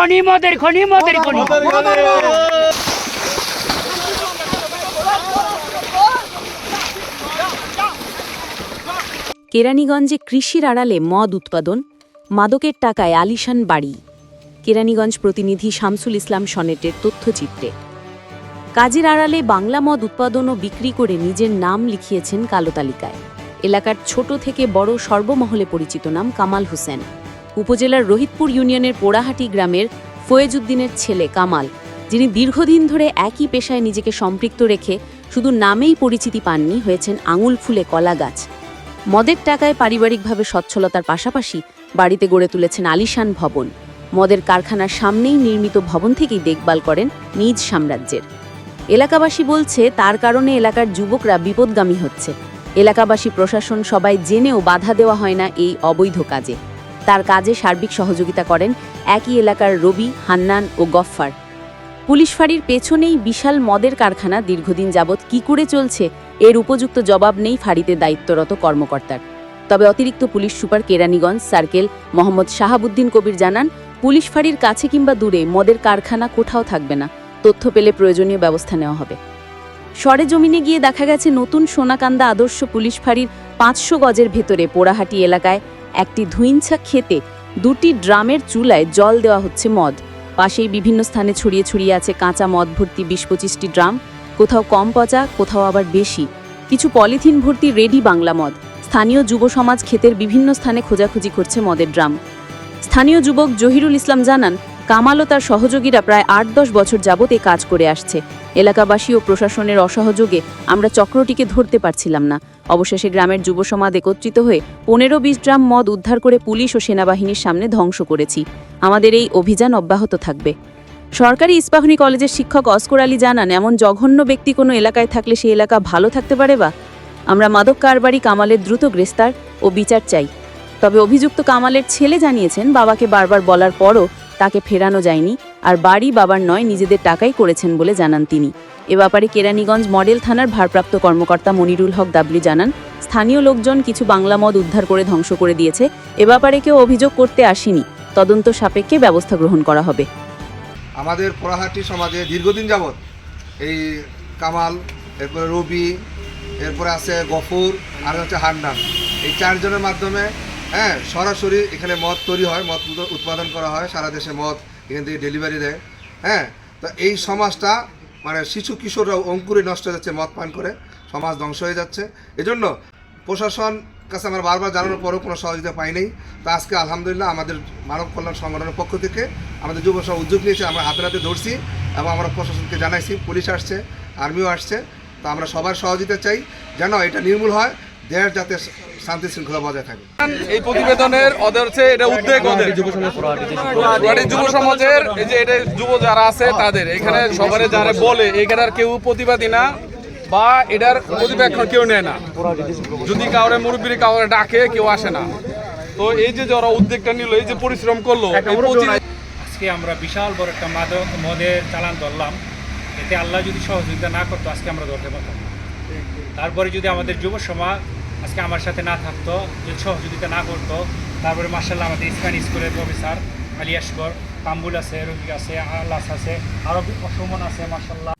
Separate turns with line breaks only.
খনি মদের খনি। মদের খনি
কেরানীগঞ্জে কৃষির আড়ালে মদ উৎপাদন মাদকের টাকায় আলিশান বাড়ি। কেরানীগঞ্জ প্রতিনিধি শামসুল ইসলাম সনেটের তথ্যচিত্রে। কাজের আড়ালে বাংলা মদ উৎপাদন ও বিক্রি করে নিজের নাম লিখিয়েছেন কালো তালিকায়। এলাকার ছোট থেকে বড় সর্বমহলে পরিচিত নাম কামাল হোসেন। উপজেলার রোহিতপুর ইউনিয়নের পোড়াহাটি গ্রামের ফয়েজউদ্দিনের ছেলে কামাল, যিনি দীর্ঘদিন ধরে একই পেশায় নিজেকে সম্পৃক্ত রেখে শুধু নামেই পরিচিতি পাননি, হয়েছেন আঙুল ফুলে কলা গাছ। মদের টাকায় পারিবারিকভাবে সচ্ছলতার পাশাপাশি বাড়িতে গড়ে তুলেছেন আলিশান ভবন। মদের কারখানার সামনেই নির্মিত ভবন থেকেই দেখভাল করেন নিজ সাম্রাজ্যের। এলাকাবাসী বলছে, তার কারণে এলাকার যুবকরা বিপদগামী হচ্ছে। এলাকাবাসী প্রশাসন সবাই জেনেও বাধা দেওয়া হয় না এই অবৈধ কাজে। তার কাজে সার্বিক সহযোগিতা করেন একই এলাকার রবি, হান্নান ও গফফার। পুলিশ ফাঁড়ির পেছনেই বিশাল মদের কারখানা দীর্ঘদিন যাবৎ কি করে চলছে, এর উপযুক্ত জবাব নেই ফাঁড়িতে দায়িত্বরত কর্মকর্তার। তবে অতিরিক্ত police super Keraniganj, circle, Mohammad Shahabuddin Kabir জানান, পুলিশ ফাঁড়ির কাছে কিংবা দূরে মদের কারখানা কোথাও থাকবে না, তথ্য পেলে প্রয়োজনীয় ব্যবস্থা নেওয়া হবে। সরেজমিনে গিয়ে দেখা গেছে নতুন সোনাকান্দা আদর্শ পুলিশ ফাঁড়ির পাঁচশো গজের ভেতরে পোড়াহাটি এলাকায় একটি ধুইঞ্ছা খেতে দুটি ড্রামের চুলায় জল দেওয়া হচ্ছে মদ। পাশেই বিভিন্ন স্থানে ছড়িয়ে ছড়িয়ে আছে কাঁচা মদ ভর্তি বিশ পঁচিশটি ড্রাম, কোথাও কম পচা, কোথাও আবার বেশি। কিছু পলিথিন ভর্তি রেডি বাংলা মদ। স্থানীয় যুব সমাজ ক্ষেতের বিভিন্ন স্থানে খোঁজাখুঁজি করছে মদের ড্রাম। স্থানীয় যুবক জহিরুল ইসলাম জানান কামাল ও তার সহযোগীরা প্রায় আট দশ বছর যাবত এ কাজ করে আসছে। এলাকাবাসী ও প্রশাসনের অসহযোগে আমরা চক্রটিকে ধরতে পারছিলাম না। অবশেষে গ্রামের যুব সমাজ একত্রিত হয়ে পনেরো বিশ ড্রাম মদ উদ্ধার করে পুলিশ ও সেনাবাহিনীর সামনে ধ্বংস করেছি। আমাদের এই অভিযান অব্যাহত থাকবে। সরকারি ইস্পাহনী কলেজের শিক্ষক অস্কর আলী জানান, এমন জঘন্য ব্যক্তি কোনো এলাকায় থাকলে সেই এলাকা ভালো থাকতে পারে বা? আমরা মাদক কারবারি কামালের দ্রুত গ্রেস্তার ও বিচার চাই। তবে অভিযুক্ত কামালের ছেলে জানিয়েছেন, বাবাকে বারবার বলার পরও তাকে ফেরানো যায়নি, আর বাড়ি বাবার নয়, নিজেদের টাকাই করেছেন বলে জানান তিনি। এ ব্যাপারে কেরানীগঞ্জ মডেল থানার ভারপ্রাপ্ত কর্মকর্তা মনিরুল হক দাবলি জানান, স্থানীয় লোকজন কিছু বাংলা মদ উদ্ধার করে ধ্বংস করে দিয়েছে, এ ব্যাপারে কেউ অভিযোগ করতে আসেনি। তদন্ত সাপেক্ষে ব্যবস্থা গ্রহণ করা হবে।
আমাদের পোড়াহাটি সমাজে দীর্ঘদিন যাবৎ এই কামাল, এরপরে রবি, এরপরে আছে গফুর, আর হচ্ছে হান্নান। এই চারজনের মাধ্যমে হ্যাঁ সরাসরি এখানে মদ তৈরি হয়, মদ উৎপাদন করা হয়, সারা দেশে মদ এখান থেকে ডেলিভারি দেয়। হ্যাঁ তো এই সমাজটা মানে শিশু কিশোররা অঙ্কুরে নষ্ট হয়ে যাচ্ছে, মদ পান করে, সমাজ ধ্বংস হয়ে যাচ্ছে। এজন্য প্রশাসন কাছে আমরা বারবার জানানোর পরেও কোনো সহযোগিতা পাই নাই। তো আজকে আলহামদুলিল্লাহ আমাদের মানব কল্যাণ সংগঠনের পক্ষ থেকে আমাদের যুব সমাজ উদ্যোগ নিয়েছে, আমরা হাতে হাতে ধরছি এবং আমরা প্রশাসনকে জানাইছি, পুলিশ আসছে, আর্মিও আসছে। তো আমরা সবার সহযোগিতা চাই। যেন এটা নির্মূল হয় দেশ যাতে শান্তি শৃঙ্খলা বজায় থাকে
এই প্রতিবেদনের ওদের হচ্ছে এটা উদ্বেগ ওদের। যুব সমাজের এই যে এটা যুব যারা আছে তাদের এখানে সবারে যারা বলে এখানের কেউ প্রতিবাদী না বা এটার প্রতিবেক্ষণ কেউ নেয় না। যদি কাউরে মুরব্বী কাউরে ডাকে কেউ আসে না। তো এই যে যারা উদ্যোগটা নিল এই যে পরিশ্রম করল
আজকে আমরা বিশাল বড় একটা মাদক মদের চালান ধরলাম। এতে আল্লাহ যদি সহযোগিতা না করতো আজকে আমরা ধরতে পারতাম তারপরে যদি আমাদের যুব সমাজ আজকে আমার সাথে না থাকতো যদি সহযোগিতা না করতো, তারপরে মার্শাল্লাহ আমাদের ইসকান স্কুলের প্রফেসর আলিয়াসগর কাম্বুল আছে, রফিক আছে আল্লাস আছে আরও অসমন আছে মার্শাল্লাহ